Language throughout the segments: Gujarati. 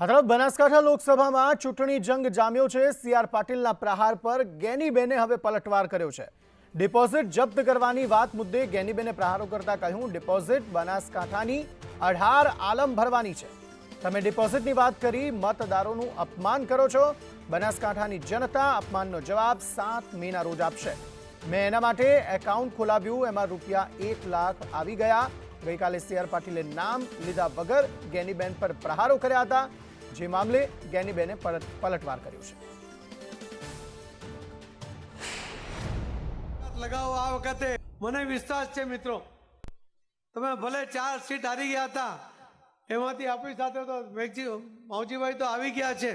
આ બનાસકાંઠા લોકસભામાં ચૂંટણી જંગ જામ્યો છે. સીઆર પાટીલના પ્રહાર પર ગેનીબેને હવે પલટવાર કર્યો છે. ડિપોઝિટ જપ્ત કરવાની વાત મુદ્દે ગેનીબેને પ્રહારો કરતા કહ્યું, ડિપોઝિટ બનાસકાંઠાની અઢાર આલમ ભરવાની છે. તમે ડિપોઝિટની વાત કરી, મતદારોનું અપમાન કરો છો. બનાસકાંઠાની જનતા અપમાનનો જવાબ સાત મેના રોજ આપશે. મેં એના માટે એકાઉન્ટ ખોલાવ્યું, એમાં રૂપિયા એક લાખ આવી ગયા. ગઈકાલે સીઆર પાટીલે નામ લીધા વગર ગેનીબેન પર પ્રહારો કર્યા હતા. જે મામલે ગેનીબેને પલટવાર કર્યો છે. લગાવો આ વખતે. મને વિશ્વાસ છે મિત્રો. તમે ભલે ચાર સીટ હારી ગયા હતા. એમાંથી આપણી સાથે તો મેઘજી માવજીભાઈ તો આવી ગયા છે.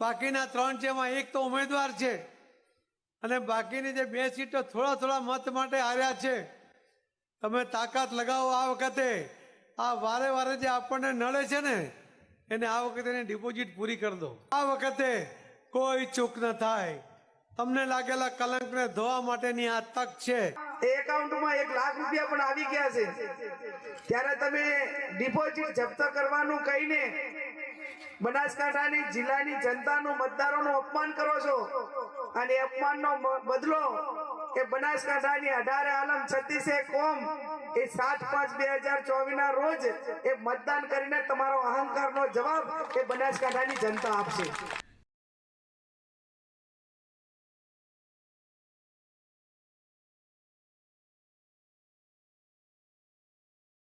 બાકીના ત્રણ છે એમાં એક તો ઉમેદવાર છે. અને બાકીની જે બે સીટો થોડા થોડા મત માટે હાર્યા છે. તમે તાકાત લગાવો આ વખતે. આ વારે વારે જે આપણને નડે છે ને, એને આ વખતે એની ડિપોઝિટ પૂરી કરી દો. આ વખતે કોઈ ચૂક ન થાય. તમને લાગેલા કલંકને ધોવા માટેની આ તક છે. એ એકાઉન્ટમાં એક લાખ રૂપિયા પણ આવી ગયા છે. ત્યારે તમે ડિપોઝિટ જપ્ત કરવાનું કહીને બનાસકાંઠાની જિલ્લાની જનતાનું મતદારોનું અપમાન કરો છો. અને અપમાનનો બદલો એ બનાસકાંઠાની અઢારે આલમ છત્તીસે કોમ એ સાત પાંચ બે હજાર ચોવીસ ના રોજ એ મતદાન કરીને તમારો અહંકારનો જવાબ એ બનાસકાંઠાની જનતા આપશે.